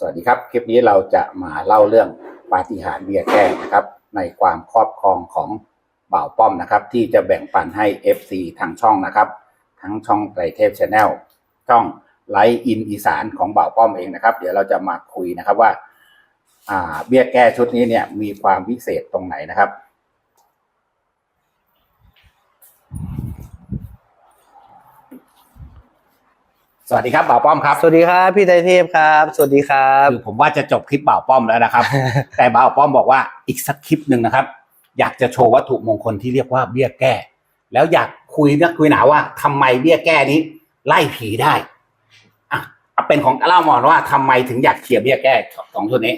สวัสดีครับ คลิปนี้เราจะมาเล่าเรื่องปาฏิหาริย์เบียร์แก้นะครับ ในความครอบครองของบ่าวป้อมนะครับ ที่จะแบ่งปันให้ FC ทางช่องนะครับ ทั้งช่องไตรเทพชาแนลช่องไลฟ์อินอีสานของบ่าวป้อมเองนะครับ เดี๋ยวเราจะมาคุยนะครับว่า อ่าเบี้ยแก้ชุดนี้เนี่ยมีความพิเศษตรงไหนนะครับ สวัสดีครับบ่าวป้อมครับ สวัสดีครับพี่ไตรเทพครับ สวัสดีครับคือผมว่าจะจบคลิปบ่าวป้อมแล้วนะครับ แต่บ่าวป้อมบอกว่าอีกสักคลิปหนึ่งนะครับ อยากจะโชว์วัตถุมงคลที่เรียกว่าเบี้ยแก้ แล้วอยากคุยนักคุยหนาว่าทำไมเบี้ยแก้นี้ ไล่ผีได้อะเอาเป็นของเล่าหมอนว่าทำไมถึงอยากเคลียร์เบี้ยแก้สองตัวนี้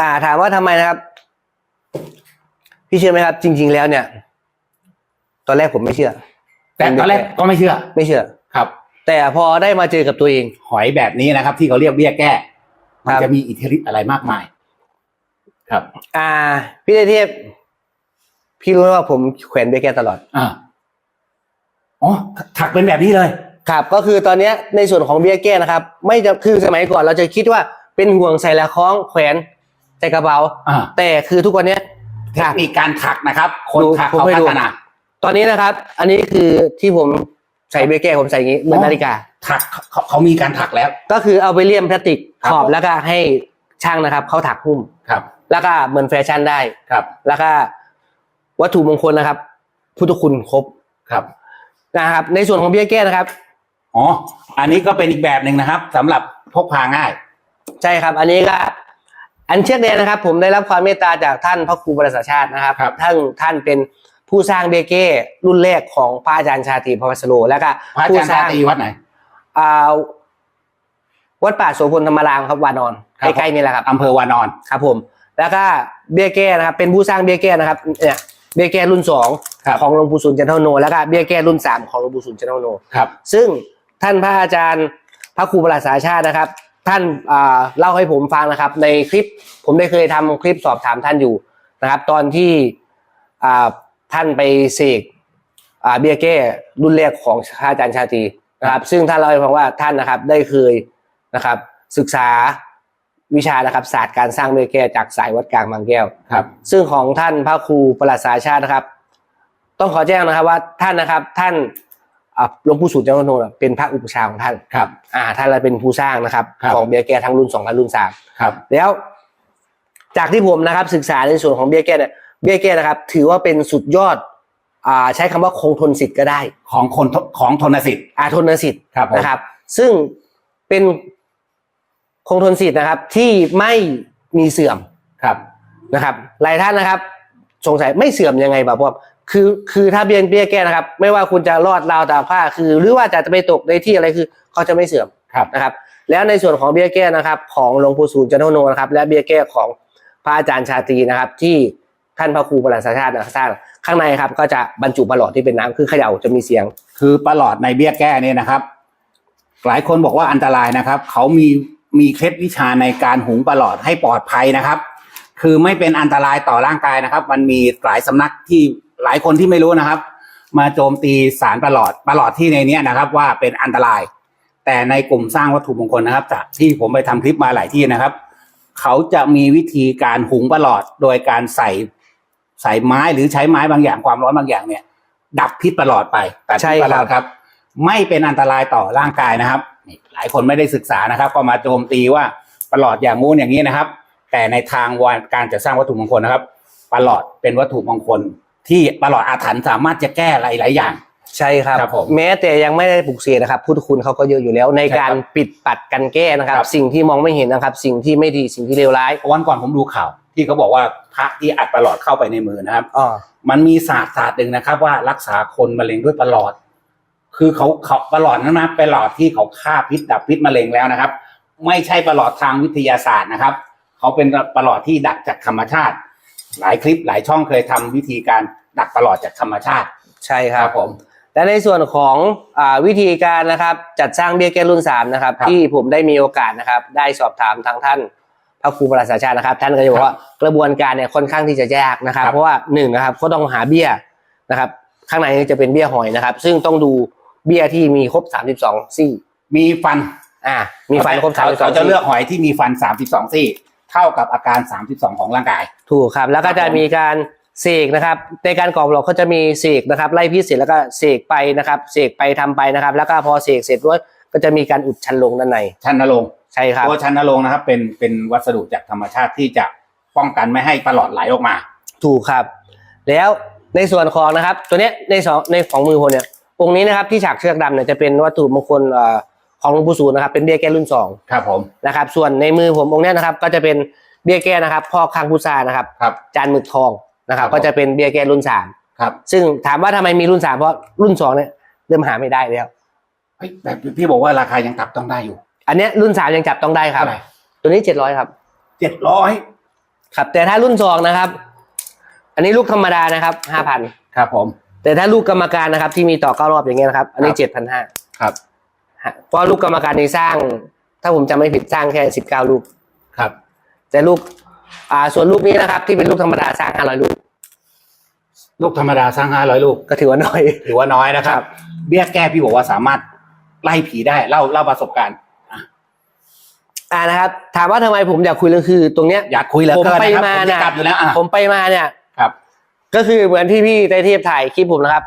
อ่า ถามว่าทำไมนะครับ พี่เชื่อไหมครับ จริง ๆ แล้วเนี่ย ตอนแรกผมไม่เชื่อ แต่ตอนแรกก็ไม่เชื่อ ไม่เชื่อครับ แต่พอได้มาเจอกับตัวเอง หอยแบบนี้นะครับ ที่เขาเรียกเบี้ยแก้ มันครับจะมีอิทธิฤทธิ์อะไรมากมาย ครับ อ่า พี่ไตรเทพพี่รู้ไหมว่าผมแขวนเบี้ยแก้ตลอด อ่าอ๋อถักเป็นแบบนี้เลย ครับ ก็คือตอนเนี้ยในส่วนของเบี้ยแก้นะครับ ไม่จะคือสมัยก่อนเราจะคิดว่าเป็นห่วงใส่ละคล้องแขวนใส่กระเป๋าอ่าแต่คือทุกวันเนี้ยเทคนิคการถักนะครับ คนดูถักผมเขาให้พัดูฒนาตอนนี้นะครับ อันนี้คือที่ผม ใส่เบี้ยแก้ผมใส่อย่างนี้เหมือนนาฬิกา ถักเขาเขามีการถักแล้ว ก็คือเอาไปเลี่ยมพลาสติกครับขอบผมแล้วก็ให้ช่างนะครับเขาถักหุ้มครับ แล้วก็เหมือนแฟชั่นได้ครับ แล้วก็วัตถุมงคลนะครับพุทธคุณครบครับนะครับ ในส่วนของเบี้ยแก้นะครับอ๋ออันนี้ก็เป็นอีกแบบหนึ่งนะครับสำหรับพกพาง่าย ใช่ครับ อันนี้ก็อันเชือกแดงนะครับ ผมได้รับความเมตตาจากท่านพระครูประสาชาตินะครับครับท่านท่านเป็น ผู้สร้างเบี้ยแก้รุ่นแรกของพระอาจารย์ชาตรีพระวัสโรแล้วก็พระอาผู้จารย์สร้างชาตรีวัดไหนอ่าวัดป่าโสพลธรรมรามครับวานอนครับใกล้ๆนี่แหละครับ อำเภอวานอน ครับผมแล้วก็เบี้ยแก้นะครับเป็นผู้สร้างเบี้ยแก้นะครับเนี่ยเบี้ยแก้รุ่นสองครับ ของหลวงปู่สุนจันทโน แล้วก็เบี้ยแก้รุ่นสามของหลวงปู่สุนจันทโน ครับ ซึ่งท่านพระอาจารย์พระครูประหลัดสาชาตินะครับ ท่านอ่าเล่าให้ผมฟังนะครับ ในคลิปผมได้เคยทำคลิปสอบถามท่านอยู่นะครับ ตอนที่อ่า ท่านไปเสกอ่าเบี้ยแก้รุ่นแรกของพระอาจารย์ชาตรีนะครับ ซึ่งท่านเล่าให้ฟังว่าท่านนะครับได้เคยนะครับ ศึกษาวิชานะครับศาสตร์การสร้างเบี้ยแก้จากสายวัดกลางบางแก้วครับ ซึ่งของท่านพระครูประหลัดสาชาตินะครับ ต้องขอแจ้งนะครับว่าท่านนะครับท่านอ่าหลวงปู่สุนทรโนน่ะเป็นพระอุปชฌาย์ของท่านครับอ่าท่านเลยเป็นผู้สร้างนะครับครับของเบียร์แก้ทั้งรุ่นสองและรุ่นสามครับ แล้ว จากที่ผมนะครับศึกษาในส่วนของเบียร์แก้เนี่ย เบียร์แก้นะครับ ถือว่าเป็นสุดยอดอ่าใช้คำว่าคงทนสิทธิ์ก็ได้ของคนของทนสิทธิ์ อาทนสิทธิ์ครับผม นะครับ ซึ่งเป็นคงทนสิทธิ์นะครับ ที่ไม่มีเสื่อม ครับ นะครับหลายท่านนะครับ สงสัยไม่เสื่อมยังไงแบบว่าคือคือถ้าเบี้ยเบี้ยแก้นะครับ ไม่ว่าคุณจะรอดราวตากผ้า คือ หรือว่าจะไปตกในที่อะไรคือเขาจะไม่เสื่อมครับ นะครับ แล้วในส่วนของเบี้ยแก้นะครับ ของหลวงปู่ศูนย์จันทโนนะครับ และเบี้ยแก้ของพระอาจารย์ชาตรีนะครับ ที่ ท่านพระครูประหลัดสาชาตินะสร้างข้างในครับก็จะบรรจุประหลอดที่เป็นน้ำคือเขย่าจะมีเสียง คือประหลอดในเบี้ยแก้เนี่ยนะครับ หลายคนบอกว่าอันตรายนะครับ เขามีมีเคล็ดวิชาในการหุงประหลอดให้ปลอดภัยนะครับ คือไม่เป็นอันตรายต่อร่างกายนะครับ มันมีหลายสำนักที่หลายคนที่ไม่รู้นะครับ มาโจมตีสารประหลอดประหลอดที่ในเนี้ยนะครับ ว่าเป็นอันตราย แต่ในกลุ่มสร้างวัตถุมงคลนะครับ จากที่ผมไปทำคลิปมาหลายที่นะครับ เขาจะมีวิธีการหุงประหลอดโดยการใส่ ใส่ไม้หรือใช้ไม้บางอย่างความร้อนบางอย่างเนี่ย ดับพิษประหลอดไปแต่พิษใช่ประหลอดครับครับ ไม่เป็นอันตรายต่อร่างกายนะครับนี่หลายคนไม่ได้ศึกษานะครับ ก็มาโจมตีว่าประหลอดอย่างงู้นอย่างนี้นะครับ แต่ในทางวานการจะสร้างวัตถุมงคลนะครับประหลอดเป็นวัตถุมงคล ที่ประหลอดอาถรรพ์สามารถจะแก้หลายๆอย่างใช่ครับครับผมแม้แต่ยังไม่ได้ปลุกเสกนะครับพุทธคุณเขาก็เยอะอยู่แล้ว ในใช่ครับการปิดปัดกันแก้นะครับครับ สิ่งที่มองไม่เห็นนะครับ สิ่งที่ไม่ดีสิ่งที่เลวร้ายวันก่อนผมดูข่าว ที่เขาบอกว่า พระที่อัดประหลอดเข้าไปในมือนะครับอ๋อมันมีศาสตร์ศาสตร์หนึ่งนะครับ ว่ารักษาคนมะเร็งด้วยประหลอด คือเขาเขาประหลอดนั้นนะเป็นประหลอดที่เขาฆ่าพิษดับพิษมะเร็งแล้วนะครับ ไม่ใช่ประหลอดทางวิทยาศาสตร์นะครับ เขาเป็นประหลอดที่ดักจากธรรมชาติ หลายคลิปหลายช่องเคยทำวิธีการดักประหลอดจากธรรมชาติใช่ครับผม และในส่วนของอาวิธีการนะครับจัดสร้างเบี้ยแก้รุ่นสามนะครับครับ ที่ผมได้มีโอกาสนะครับ ได้สอบถามทางท่าน พระครูประหลัดสาชาตินะครับ ท่านก็จะบอกว่ากระบวนการเนี่ยค่อนข้างที่จะยากนะครับครับ เพราะว่าหนึ่งนะครับก็ต้องหาเบี้ยนะครับ ข้างในจะเป็นเบี้ยหอยนะครับ ซึ่งต้องดูเบี้ยที่มีครบ32ซี่ มีฟัน อ่า มีฟันครบสามเขาเขาจะเลือกหอยที่มีฟัน32ซี่ เท่ากับอาการ32ของร่างกาย ถูกครับ แล้วก็ครัจะบผมมีการเสกนะครับ ในการกรอบหลอกเขาจะมีเสกนะครับ ไล่พิษเสร็จแล้วก็เสกไปนะครับเสกไปทำไปนะครับ แล้วก็พอเสกเสร็จด้วยก็จะมีการอุดชันลงด้านในชันนรงค์ ใช่ครับ ตัวชันนรงค์นะครับ เป็นเป็นวัสดุจากธรรมชาติที่จะป้องกันไม่ให้ปลอดไหลออกมา ถูกครับ แล้วในส่วนของนะครับ ตัวเนี้ยในสองในของมือผมเนี่ยองค์นี้นะครับที่ฉากเชือกดำเนี่ยจะเป็นวัตถุมงคลเอ่อของหลวงปู่ศูนย์นะครับ เป็นเบี้ยแก้รุ่นสองครับผมนะครับ ส่วนในมือผมองค์เนี้ยนะครับ ก็จะเป็นเบี้ยแก้นะครับพ่อคังพุทรานะครับ ครับ จานหมึกทองนะครับ ครับผม ก็จะเป็นเบี้ยแก้รุ่นสามครับซึ่งถามว่าทำไมมีรุ่นสามเพราะรุ่นสองเนี่ยเริ่มหาไม่ได้แล้ว เฮ้ยแต่พี่บอกว่าราคายังตับต้องได้อยู่ อันเนี้ยรุ่นสามยังจับต้องได้ครับ เท่าไหร่ ตัวนี้เจ็ดร้อยครับ เจ็ดร้อยครับ แต่ถ้ารุ่นสองนะครับ อันนี้ลูกธรรมดานะครับห้าพันครับผม แต่ถ้าลูกกรรมการนะครับ ที่มีต่อเก้ารอบอย่างเงี้ยนะครับ อันนี้ครับเจ็ดพันห้าครับ เพราะลูกกรรมการนี้สร้าง ถ้าผมจำไม่ผิดสร้างแค่สิบเก้าลูก ครับ แต่ลูก อ่า ส่วนลูกนี้นะครับ ที่เป็นลูกธรรมดาสร้างห้าร้อยลูก ลูกธรรมดาสร้างห้าร้อยลูก ก็ถือว่าน้อย ถือว่าน้อยนะครับ เบี้ยแก้พี่บอกว่าสามารถไล่ผีได้เล่าเล่าประสบการณ์ อ่านะครับ ถามว่าทำไมผมอยากคุยเรื่องคือ ตรงเนี้ยอยากคุยเหลือผมเกินไปนะครับมาผมเนี่จะยกลับอยู่แล้วอะผมไปมาเนี่ย ครับ ก็คือเหมือนที่พี่ไตรเทพถ่ายคลิปผมนะครับ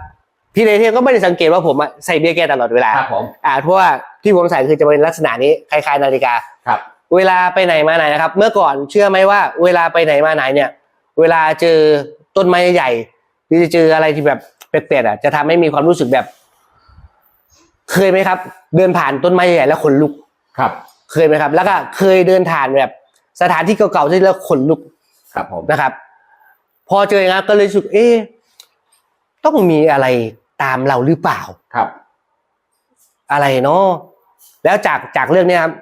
พี่ไตรเทพก็ไม่ได้สังเกตว่าผมอะใส่เบี้ยแก้ตลอดเวลา ครับผม อ่าเพราะว่าที่ผมใส่คือจะเป็นลักษณะนี้คล้ายๆนาฬิกา ครับ เวลาไปไหนมาไหนนะครับ เมื่อก่อนเชื่อไหมว่า เวลาไปไหนมาไหนเนี่ย เวลาเจอต้นไม้ใหญ่หรือจะเจออะไรที่แบบแปลกๆอะจะทำให้มีความรู้สึกแบบ เคยไหมครับ เดินผ่านต้นไม้ใหญ่แล้วขนลุก ครับ เคยไหมครับ แล้วก็เคยเดินผ่านแบบสถานที่เก่าๆที่แล้วขนลุกครับผมนะครับ พอเจออย่างนั้นก็เลยรู้สึกเอ๊ะต้องมีอะไรตามเราหรือเปล่าครับ อะไรเนาะแล้วจากจากเรื่องเนี้ยครับ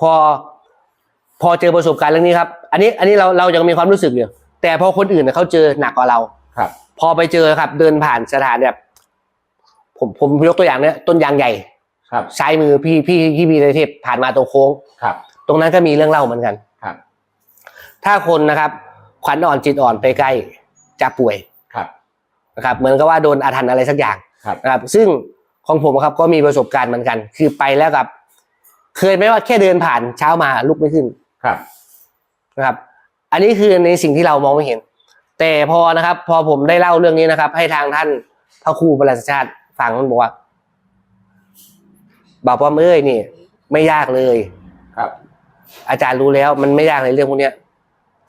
พอพอเจอประสบการณ์เรื่องนี้ครับ อันนี้ อันนี้เราเรายังมีความรู้สึกอยู่แต่พอคนอื่นเนี่ยเขาเจอหนักกว่าเราครับ พอไปเจอครับ เดินผ่านสถานแบบผมผมยกตัวอย่างเนี้ยต้นยางใหญ่ ครับซ้ายมือพี่พี่พี่มีเทพผ่านมาตรงโค้งครับ ตรงนั้นก็มีเรื่องเล่าเหมือนกันครับ ถ้าคนนะครับ ขวัญอ่อนจิตอ่อนไปใกล้จะป่วยครับนะครับ เหมือนกับว่าโดนอาถรรพ์อะไรสักอย่างครับนะครับ ซึ่งของผมครับก็มีประสบการณ์เหมือนกัน คือไปแล้วกับ เคยไหมว่าแค่เดินผ่านเช้ามาลุกไม่ขึ้นครับนะครับ อันนี้คือในสิ่งที่เรามองไม่เห็น แต่พอนะครับ พอผมได้เล่าเรื่องนี้นะครับ ให้ทางท่านพระครูประหลัดชาติฟังมันบอกว่า บอกว่าเอ้ยนี่ ไม่ยากเลยครับ อาจารย์รู้แล้วมันไม่ยากในเรื่องพวกเนี้ย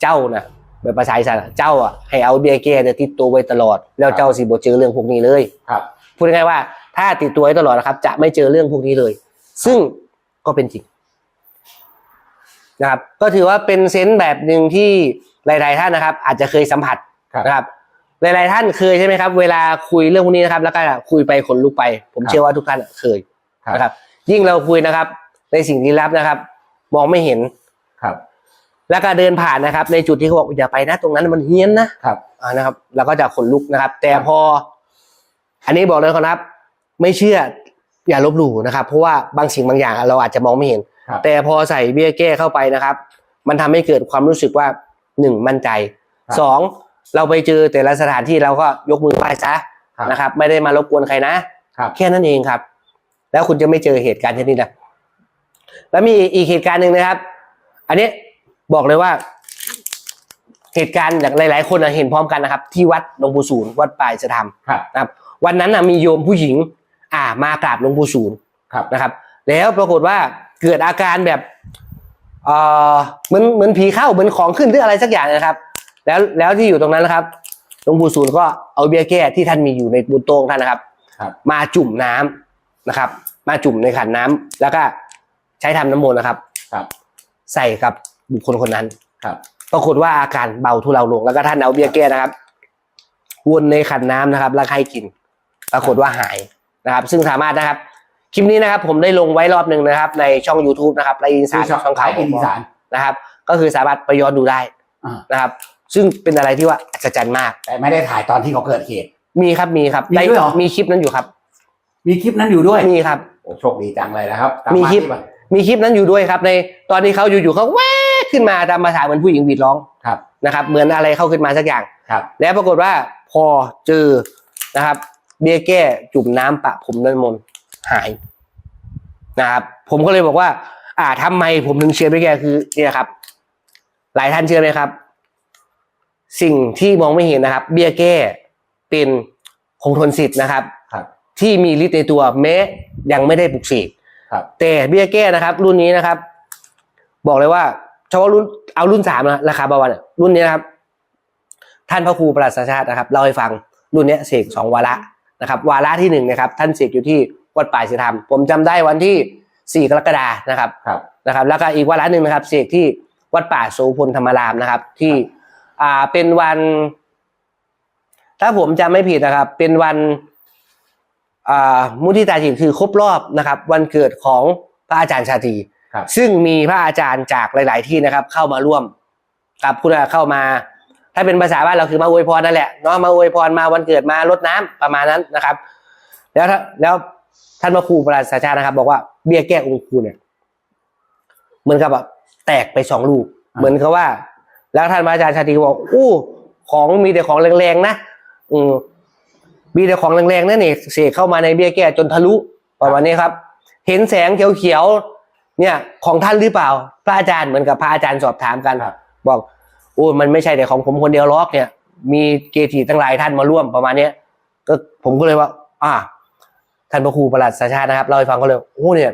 เจ้าน่ะแบบภาษาอีสานอะเจ้าอะให้เอาเบียร์แก้เนี่ยติดตัวไว้ตลอด แล้วเจ้าสิบ่เจอเรื่องพวกนี้เลยครับพูดง่ายๆว่า ถ้าติดตัวไว้ตลอดนะครับ จะไม่เจอเรื่องพวกนี้เลย ซึ่งก็เป็นจริงนะครับ ก็ถือว่าเป็นเซนส์แบบหนึ่งที่หลายๆท่านนะครับ อาจจะเคยสัมผัสครับนะครับหลายๆท่านเคยใช่ไหมครับ เวลาคุยเรื่องพวกนี้นะครับ แล้วก็คุยไปขนลุกไป ผมครับเชื่อว่าทุกท่านอะเคยครับ นะครับ ยิ่งเราคุยนะครับ ในสิ่งที่ลับนะครับ มองไม่เห็นครับ แล้วก็เดินผ่านนะครับ ในจุดที่เขาบอกอย่าไปนะ ตรงนั้นมันเฮี้ยนนะครับอ่านะครับเราก็จะขนลุกนะครับ แต่ครับพอ อันนี้บอกเลยครับ ไม่เชื่ออย่าลบหลู่นะครับ เพราะว่าบางสิ่งบางอย่างเราอาจจะมองไม่เห็นครับแต่พอใส่เบี้ยแก้เข้าไปนะครับ มันทำให้เกิดความรู้สึกว่าหนึ่งมั่นใจครับสองเราไปเจอแต่ละสถานที่เราก็ยกมือไหว้ซะครับนะครับ ไม่ได้มารบกวนใครนะครับแค่นั้นเองครับ แล้วคุณจะไม่เจอเหตุการณ์เช่นนี้นะแล้วมีอีกเหตุการณ์หนึ่งนะครับ อันนี้บอกเลยว่า เหตุการณ์อย่างหลาย ๆ คนน่ะเห็นพร้อมกันนะครับ ที่วัดหลวงปู่ศูนย์วัดป่ายสะธรรมครับนะครับ วันนั้นน่ะมีโยมผู้หญิง อ่ามากราบหลวงปู่ศูนย์ครับนะครับ แล้วปรากฏว่าเกิดอาการแบบเอ่อเหมือนเหมือนผีเข้าเหมือนของขึ้นหรืออะไรสักอย่างนะครับ แล้วแล้วที่อยู่ตรงนั้นนะครับหลวงปู่ศูนย์ก็เอาเบียร์แก้ที่ท่านมีอยู่ในบุญโตของท่านนะครับครับ มาจุ่มน้ำ นะครับ มาจุ่มในขันน้ำแล้วก็ใช้ทำน้ำมนต์นะครับ ครับ ใส่กับบุคคลคนนั้นครับปรากฏว่าอาการเบาทุเลาลงแล้วก็ท่านเอาเบียร์แก้นะครับวนในขันน้ำนะครับ แล้วให้กิน ปรากฏว่าหายนะครับ ซึ่งสามารถนะครับ คลิปนี้นะครับ ผมได้ลงไว้รอบหนึ่งนะครับ ในช่อง YouTube นะครับไรอินสาชื่รอช่องช่องขาขายยอินสานนะครับ ก็คือสามารถไปย้อนดูได้อ่านะครับ ซึ่งเป็นอะไรที่ว่าอัศจรรย์มาก แต่ไม่ได้ถ่ายตอนที่เขาเกิดเหตุมีครับมีครับมีด้วยเหรอมีคลิปนั้นอยู่ครับ มีคลิปนั้นอยู่ด้วย มีครับ โอ้โชคดีจังเลยนะครับกลับมีาคลิป ที่บ้านมีคลิปนั้นอยู่ด้วยครับ ในตอนที่เขาอยู่ๆเขาแวกขึ้นมาตามภาษาเหมือนผู้หญิงหวีดร้องครับ นะครับ เหมือนอะไรเข้าขึ้นมาสักอย่าง ครับ แล้วปรากฏว่าพอเจอนะครับ เบี้ยแก้จุ่มน้ำปะผมน้ำมนต์หายนะครับ ผมก็เลยบอกว่า อ่าทำไมผมถึงเชียร์เบี้ยแก้คือเนี่ยครับ หลายท่านเชื่อไหมครับ สิ่งที่มองไม่เห็นนะครับ เบี้ยแก้เป็นคงทนสิทธิ์นะครับครับ ที่มีฤทธิ์ในตัวแม้ยังไม่ได้ปลุกเสกครับแต่เบี้ยแก้นะครับ รุ่นนี้นะครับ บอกเลยว่าเฉพาะรุ่นเอารุ่นสามนะราคาเบาวันยรุ่นนี้นะครับ ท่านพระครูประหลัดชาตินะครับเล่าให้ฟังรุ่นเนี้ยเสกสองวาระนะครับ วาระที่หนึ่งนะครับ ท่านเสกอยู่ที่วัดป่าศิธรรม ผมจำได้วันที่สี่กรกฎานะครับครับนะครับ แล้วก็อีกวาระหนึ่งนะครับเสกที่วัดป่าโสพลธรรมารามนะครับ ที่อ่าเป็นวัน ถ้าผมจำไม่ผิดนะครับ เป็นวันอ่า มุทิตาจิตคือครบรอบนะครับ วันเกิดของพระอาจารย์ชาตรีครับซึ่งมีพระอาจารย์จากหลาย ๆ ที่นะครับ เข้ามาร่วมกับคุณเข้ามา ถ้าเป็นภาษาบ้านเราคือมาอวยพรนั่นแหละเนาะมาอวยพรมาวันเกิดมารดน้ำประมาณนั้นนะครับ แล้วถ้าแล้วท่านพระครูประหลัดสาชาตินะครับ บอกว่าเบี้ยแก้องค์ครูเนี่ยเหมือนกับแบบแตกไปสองลูกอ่าเหมือนกับว่า แล้วท่านพระอาจารย์ชาตรีก็บอกอู้ของมีแต่ของแรงๆนะอืม มีแต่ของแรงๆนั่นนี่เสกเข้ามาในเบี้ยแก้จนทะลุประมาณนี้ครับ เห็นแสงเขียวๆเนี่ยของท่านหรือเปล่า พระอาจารย์เหมือนกับพระอาจารย์สอบถามกันครับบอกโอ้ยมันไม่ใช่แต่ของผมคนเดียวล็อกเนี่ย มีเกจิตั้งหลายท่านมาร่วมประมาณเนี้ยก็ผมก็เลยว่า อ่า ท่านพระครูประหลัดสาชาตินะครับเล่าให้ฟังก็เลยโอ้เนี่ย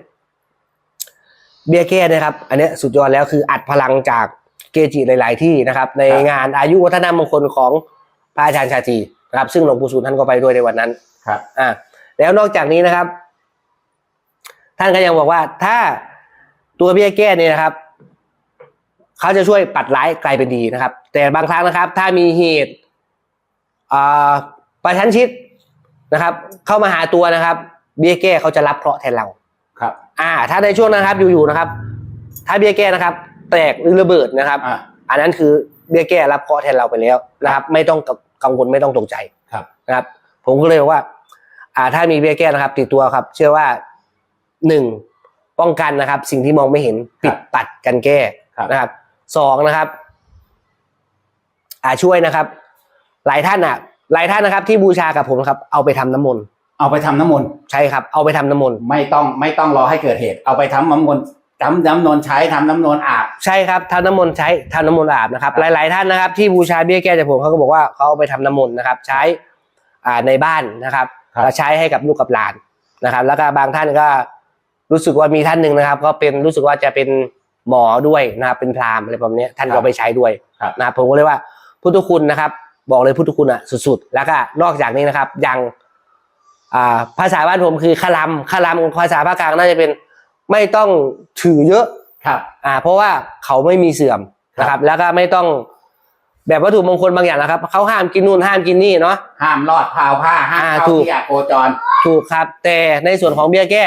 เบี้ยแก้นะครับ อันเนี้ยสุดยอดแล้วคืออัดพลังจากเกจิหลาย ๆ ที่นะครับ ในครับงานอายุวัฒนมงคลของพระอาจารย์ชาตรี นะครับ ซึ่งหลวงปู่ศูนย์ท่านก็ไปด้วยในวันนั้นครับ อ่า แล้วนอกจากนี้นะครับ ท่านก็ยังบอกว่าถ้าตัวเบี้ยแก้เนี่ยนะครับเขาจะช่วยปัดร้ายกลายเป็นดีนะครับ แต่บางครั้งนะครับ ถ้ามีเหตุอ่าประชันชิดนะครับ เข้ามาหาตัวนะครับ เบี้ยแก้เขาจะรับเคราะห์แทนเราครับ อ่า ถ้าในช่วงนั้นครับอยู่ๆนะครับ ถ้าเบี้ยแก้นะครับ แตกหรือระเบิดนะครับอ่าอันนั้นคือเบี้ยแก้รับเคราะห์แทนเราไปแล้วนะครับ ไม่ต้อง กังวลไม่ต้องตกใจครับนะครับ ผมก็เลยบอกว่า อ่าถ้ามีเบี้ยแก้นะครับ ติดตัวครับ เชื่อว่าหนึ่งป้องกันนะครับ สิ่งที่มองไม่เห็นปิดปัดกันแก้ครับนะครับสองนะครับ อ่าช่วยนะครับ หลายท่านอะ หลายท่านนะครับ ที่บูชากับผมครับ เอาไปทำน้ำมนต์เอาไปทำน้ำมนต์ใช่ครับ เอาไปทำน้ำมนต์ไม่ต้องไม่ต้องรอให้เกิดเหตุ เอาไปทำน้ำมนต์ ทำน้ำมนต์ใช้ทำน้ำมนต์อาบ ใช่ครับทำน้ำมนต์ใช้ทำน้ำมนต์อาบนะครับครับ หลาย ๆ ท่านนะครับ ที่บูชาเบี้ยแก้จากผมเขาก็บอกว่าเขาเอาไปทำน้ำมนต์นะครับ ใช้อ่าในบ้านนะครับครับแล้วใช้ให้กับลูกกับหลานนะครับ แล้วก็บางท่านก็รู้สึกว่ามีท่านหนึ่งนะครับ ก็เป็นรู้สึกว่าจะเป็นหมอด้วยนะครับ เป็นพราหมณ์อะไรประมาณเนี้ยท่านก็เอาไปใช้ด้วยครับ นะครับผมก็เลยว่าพุทธคุณนะครับ บอกเลยพุทธคุณอะสุดๆ แล้วก็นอกจากนี้นะครับยังอ่าภาษาบ้านผมคือคลำคลำภาษาภาคกลางน่าจะเป็น ไม่ต้องถือเยอะครับ อ่า เพราะว่าเขาไม่มีเสื่อมนะครับ แล้วก็ไม่ต้องแบบวัตถุมงคลบางอย่างนะครับเขาห้ามกินนู่นห้ามกินนี่เนาะห้ามลอดพราวผ้าห้ามอ่าเข้าถูกที่อาโคจร ถูกครับ แต่ในส่วนของเบี้ยแก้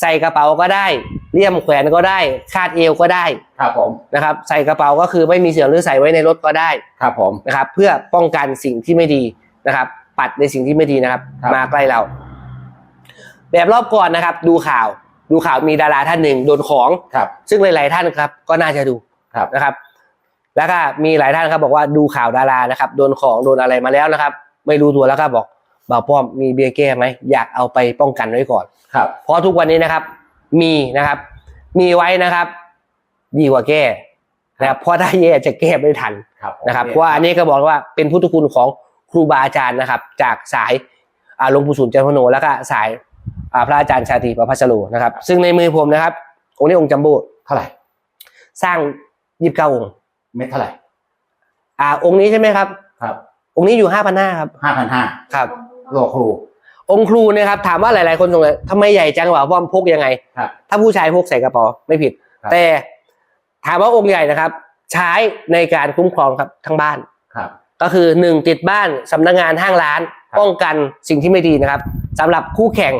ใส่กระเป๋าก็ได้เลี่ยมแขวนก็ได้ คาดเอวก็ได้ครับผมนะครับ ใส่กระเป๋าก็คือไม่มีเสื่อมหรือใส่ไว้ในรถก็ได้ครับผมนะครับ เพื่อป้องกันสิ่งที่ไม่ดีนะครับ ปัดในสิ่งที่ไม่ดีนะครับครับมาใกล้เรา แบบรอบก่อนนะครับ ดูข่าว ดูข่าวมีดาราท่านหนึ่งโดนของครับ ซึ่งหลายๆท่านครับ ก็น่าจะดูครับนะครับ แล้วก็มีหลายท่านครับ บอกว่าดูข่าวดารานะครับ โดนของโดนอะไรมาแล้วนะครับ ไม่รู้ตัวแล้วก็บอกบ่าวป้อมมีเบี้ยแก้ไหมอยากเอาไปป้องกันไว้ก่อนครับ เพราะทุกวันนี้นะครับ มีนะครับ มีไว้นะครับดีกว่าแก้นะครับเพราะถ้าแย่จะแก้ไม่ทันครับผมนะครับเพราะว่าอันนี้ก็บอกว่าเป็นพุทธคุณของครูบาอาจารย์นะครับ จากสายอ่าหลวงปู่สุนเจ้าพโนแล้วก็สายอ่า พระอาจารย์ชาตรีประพัสโลนะครับ ซึ่งในมือผมนะครับองค์นี้องค์จัมโบ้เท่าไหร่ สร้างยี่สิบเก้าองค์เม็ดเท่าไหร่ อ่า องค์นี้ใช่ไหมครับ ครับ องค์นี้อยู่ห้าพันห้าครับห้าพันห้าครับโลครู องค์ครูเนี่ยครับ ถามว่าหลาย ๆ คนตรงไหนทำไมใหญ่จังวะว่าพกยังไงครับถ้าผู้ชายพกใส่กระเป๋าไม่ผิดครับแต่ถามว่าองค์ใหญ่นะครับ ใช้ในการคุ้มครองครับทั้งบ้านครับ ก็คือหนึ่งติดบ้านสำนักงานห้างร้านครับป้องกันสิ่งที่ไม่ดีนะครับสำหรับคู่แข่ง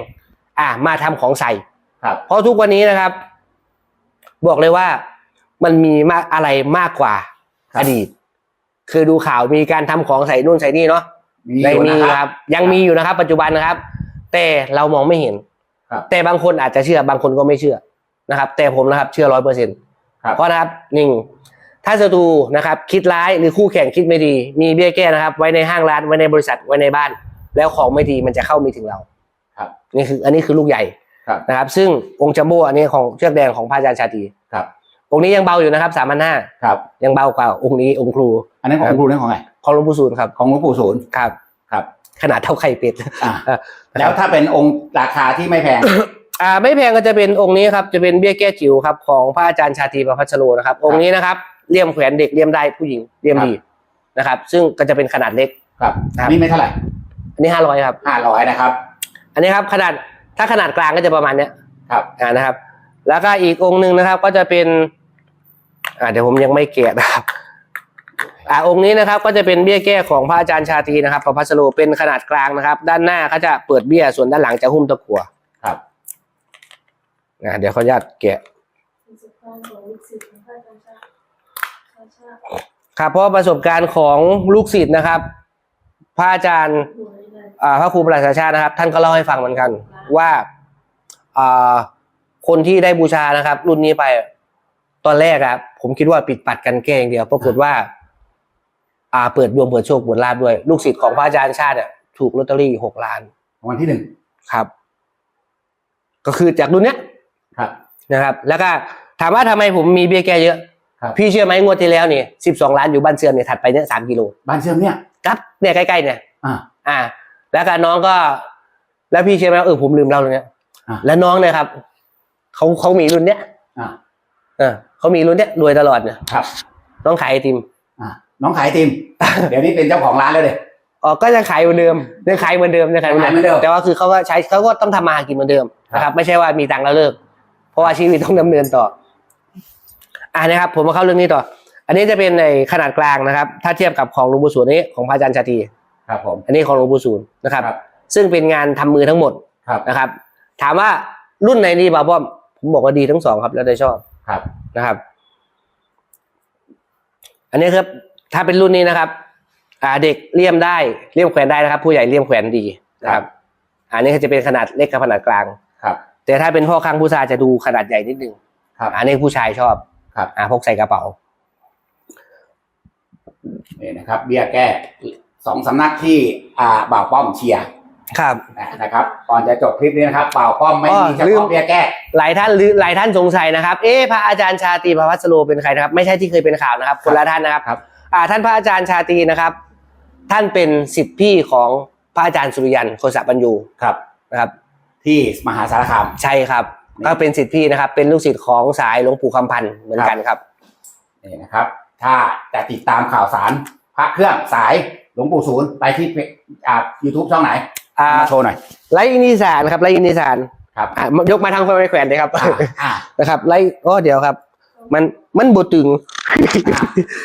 อ่ามาทำของใส่ครับเพราะทุกวันนี้นะครับ บอกเลยว่ามันมีมากอะไรมากกว่าครับอดีต คือดูข่าวมีการทำของใส่นู่นใส่นี่เนาะมีได้อยู่มีนะคครัรับบยังมีอยู่นะครับ ปัจจุบันนะครับ แต่เรามองไม่เห็นครับแต่บางคนอาจจะเชื่อบางคนก็ไม่เชื่อนะครับ แต่ผมนะครับเชื่อร้อยเปอร์เซ็นต์ครับเพราะนะครับหนึ่งถ้าศัตรูนะครับ คิดร้ายหรือคู่แข่งคิดไม่ดี มีเบี้ยแก้นะครับ ไว้ในห้างร้านไว้ในบริษัทไว้ในบ้าน แล้วของไม่ดีมันจะเข้าไม่ถึงเรา ครับนี่คืออันนี้คือลูกใหญ่ครับนะครับ ซึ่งองค์จัมโบ้อันนี้ของเชือกแดงของพระอาจารย์ชาตรีครับองค์นี้ยังเบาอยู่นะครับสามพันห้าครับยังเบากว่าองค์นี้องค์ครู อันนั้นของครูนั่นของไงของหลวงปู่ศูนย์ครับของหลวงปู่ศูนย์ครับครับ ขนาดเท่าไข่เป็ดอ่าเออแล้วถ้าเป็นองค์ราคาที่ไม่แพงอ่าไม่แพงก็จะเป็นองค์นี้ครับจะเป็นเบี้ยแก้จิ๋วครับของพระอาจารย์ชาตรีประพัชโรนะครับ องค์นี้นะครับเลี่ยมแขวนเด็กเลี่ยมได้ผู้หญิงเลี่ยมครับดีนะครับ ซึ่งก็จะเป็นขนาดเล็กครับครับนี่ไม่เท่าไหร่อันนี้ห้าร้อยครับห้าร้อยนะครับ อันนี้ครับขนาดถ้าขนาดกลางก็จะประมาณเนี้ยครับอ่านะครับ แล้วก็อีกองค์หนึ่งนะครับ ก็จะเป็นอ่าเดี๋ยวผมยังไม่เกะนะครับอ่าองค์นี้นะครับก็จะเป็นเบี้ยแก้ของพระอาจารย์ชาตรีนะครับประพัสโรเป็นขนาดกลางนะครับ ด้านหน้าเขาจะเปิดเบี้ยส่วนด้านหลังจะหุ้มตะกั่วครับอ่าเดี๋ยวขออนุญาตแกะประสบการณ์ของลูกศิษย์ของพระอาจารย์ชาชาชาครับเพราะว่าประสบการณ์ของลูกศิษย์นะครับพระอาจารย์ หน่วยเลยอ่าพระครูประหลัดชาตินะครับ ท่านก็เล่าให้ฟังเหมือนกัน ว่าอ่าคนที่ได้บูชานะครับ รุ่นนี้ไปตอนแรกอะผมคิดว่าปิดปัดกันแกล้อย่างเดียวปรากฏว่า อ่า เปิดดวงเปิดโชคเปิดลาบด้วย ลูกศิษย์ของพระอาจารย์ชาติเนี่ยถูกลอตเตอรี่หกล้านวันที่หนึ่งครับ ก็คือจากรุ่นเนี้ยครับนะครับ แล้วก็ถามว่าทำไมผมมีเบี้ยแก้เยอะครับพี่เชื่อไหมงวดที่แล้วนี่สิบสองล้านอยู่บ้านเสื่อมเนี่ยถัดไปเนี่ยสามกิโลบ้านเชื่อมเนี่ยครับเนี่ยใกล้ๆเนี่ยอ่าอ่า แล้วก็น้องก็ แล้วพี่เชื่อไหมเออผมลืมเล่าตรงเนี้ยอะแล้วน้องเนี่ยครับเขาเขามีรุ่นเนี้ยอ่าเออเขามีรุ่นเนี้ยรวยตลอดเนี่ยครับ น้องขายไอติมอ่าน้องขายไอติม เดี๋ยวนี้เป็นเจ้าของร้านแล้วเลยอ๋อก็ยังขายเหมือนเดิมยังขายเหมือนเดิมยังขายเหมือนยังขายเหมือนเดิเดิมมแต่ว่าคือเขาก็ใช้เขาก็ต้องทำมาหากินเหมือนเดิมนะครับ ไม่ใช่ว่ามีตังค์แล้วเลิก เพราะว่าชีวิตต้องดำเนินต่อ อ่านะครับ ผมมาเข้าเรื่องนี้ต่อ อันนี้จะเป็นในขนาดกลางนะครับ ถ้าเทียบกับของหลวงปู่สวงนี้ของพระอาจารย์ชาตรี ครับผม อันนี้ของหลวงปู่ศูนย์นะครับ ครับ ซึ่งเป็นงานทำมือทั้งหมดครับ นะครับ ถามว่ารุ่นไหนดีบ่าวป้อม ผมบอกว่าดีทั้งสองครับ แล้วแต่ชอบครับ นะครับ อันนี้ครับ ถ้าเป็นรุ่นนี้นะครับ อ่าเด็กเลี่ยมได้เลี่ยมแขวนได้นะครับ ผู้ใหญ่เลี่ยมแขวนดีนะครับ อันนี้ก็จะเป็นขนาดเล็กกับขนาดกลาง ครับ แต่ถ้าเป็นพ่อค้างผู้ชายจะดูขนาดใหญ่นิดนึงครับ อันนี้ผู้ชายชอบครับ อ่าพกใส่กระเป๋า นี่นะครับ เบี้ยแก้ สองสำนักที่อ่าบ่าวป้อมเชียร์ครับ นะครับก่อนจะจบคลิปนี้นะครับบ่าวป้อมไม่มีเฉอ๋อลืมพาะเบี้ยแก้หลายท่านหรือหลายท่านสงสัยนะครับ เอ๊ะพระอาจารย์ชาตรีพระวัสโรเป็นใครนะครับ ไม่ใช่ที่เคยเป็นข่าวนะครับ คนละท่านนะครับครับอ่าท่านพระอาจารย์ชาตรีนะครับ ท่านเป็นสิทธิพี่ของพระอาจารย์สุริยันโคสะปัญญูครับนะครับ ที่มหาสารคามใช่ครับก็เป็นสิทธิพี่นะครับ เป็นลูกศิษย์ของสายหลวงปู่คำพันธ์เหมือนกันครับนี่นะครับ ถ้าจะติดตามข่าวสารพระเครื่องสาย หลวงปู่ศูนย์ไปที่เพจอ่า YouTube ช่องไหนอ่ามาโชว์หน่อยไลฟ์อินิสานครับไลฟ์อินิสานครับอ่ายกมาทางคนไม่แขวนเลยครับอ่าอ่านะครับไลฟ์ก็เดี๋ยวครับ มันมันบดตึง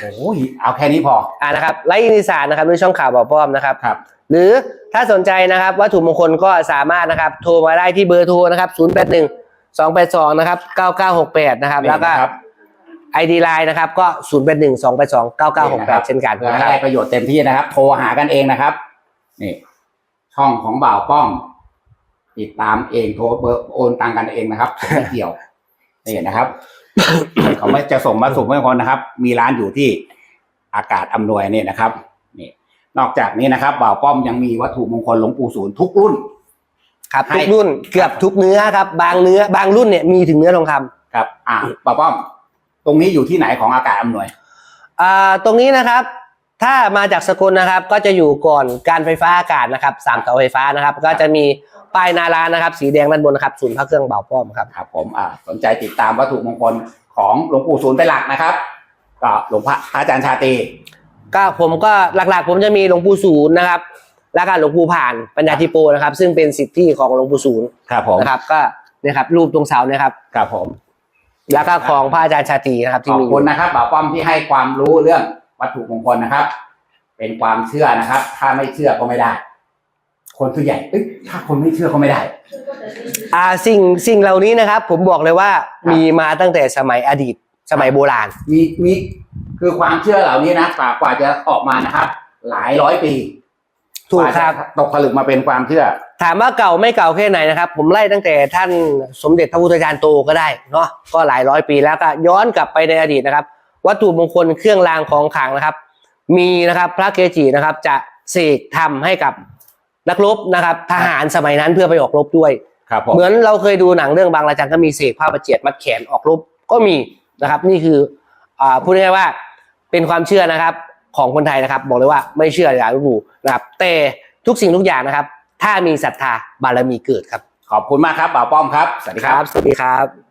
โอ้ยเอาแค่นี้พออ่านะครับไลฟ์อินิสานนะครับด้วยช่องข่าวบ่อป้อมนะครับครับ หรือถ้าสนใจนะครับวัตถุมงคลก็สามารถนะครับ โทรมาได้ที่เบอร์โทรนะครับ 081 282 นะครับ 9968 นะครับแล้วก็ นี่นะครับ ID Line นะครับก็ 081 282 9968 เช่นกันเพื่อนะให้ครับได้ประโยชน์เต็มที่นะครับ โทรหากันเองนะครับ นี่ ช่องของบ่าวป้อมติดตามเองโทรเบอร์โอนตังกันเองนะครับผมไม่เกี่ยวนี่นะครับ เขาไม่จะส่งมาส่งให้คนนะครับ มีร้านอยู่ที่อากาศอำนวยเนี่ยนะครับ นี่ นอกจากนี้นะครับบ่าวป้อมยังมีวัตถุมงคลหลวงปู่ศูนย์ทุกรุ่น ครับให้ ทุกรุ่นเกือบทุกเนื้อครับ บางเนื้อบางรุ่นเนี่ยมีถึงเนื้อทองคำครับ อ่าบ่าวป้อม ตรงนี้อยู่ที่ไหนของอากาศอำนวย อ่าตรงนี้นะครับ ถ้ามาจากสกลนะครับ ก็จะอยู่ก่อนการไฟฟ้าอากาศนะครับสามเสาไฟฟ้านะครับ ก็จะมีป้ายหนาร้านนะครับ สีแดงด้านบนนะครับศูนย์พระเครื่องเบาป้อมครับ ครับผมอ่าสนใจติดตามวัตถุมงคลของหลวงปู่ศูนย์เป็นหลักนะครับ ก็หลวงพระอาจารย์ชาตรีก็ผมก็หลักๆ ผมจะมีหลวงปู่ศูนย์นะครับ แล้วก็หลวงปู่ผ่านปัญญาธิโปนะครับ ซึ่งเป็นสิทธิของหลวงปู่ศูนย์ครับผมนะครับ ก็เนี่ยครับรูปตรงเสาเนี่ยครับ ครับผม แล้วก็ของพระอาจารย์ชาตรีนะครับขที่อบมีคุณนะครับบ่าวป้อมที่ให้ความรู้เรื่องวัตถุมงคลนะครับ เป็นความเชื่อนะครับ ถ้าไม่เชื่อก็ไม่ได้ คนส่วนใหญ่เอ้ยถ้าคนไม่เชื่อก็ไม่ได้ อ่าสิ่งสิ่งเหล่านี้นะครับ ผมบอกเลยว่ามีมาตั้งแต่สมัยอดีต สมัยโบราณ มีมีคือความเชื่อเหล่านี้นะกว่ากว่าจะออกมานะครับ หลายร้อยปี ถูกครับว่าจะตกผลึกมาเป็นความเชื่อ ถามว่าเก่าไม่เก่าแค่ไหนนะครับ ผมไล่ตั้งแต่ท่านสมเด็จพระพุทธจารย์โตก็ได้เนาะก็หลายร้อยปีแล้วก็ย้อนกลับไปในอดีตนะครับ วัตถุมงคลเครื่องรางของขลังนะครับ มีนะครับพระเกจินะครับ จะเสกทำให้กับนักรบนะครับ ทหารสมัยนั้นเพื่อไปออกรบด้วยครับผมเหมือนเราเคยดูหนังเรื่องบางระจันก็มีเสกผ้าประเจียดมัดแขนออกรบก็มีนะครับ นี่คืออ่าพูดง่ายๆว่าเป็นความเชื่อนะครับ ของคนไทยนะครับ บอกเลยว่าไม่เชื่ออย่าลบหลู่นะครับแต่ทุกสิ่งทุกอย่างนะครับ ถ้ามีศรัทธาบารมีเกิดครับ ขอบคุณมากครับบ่าวป้อมครับ สวัสดีครับ สวัสดีครับ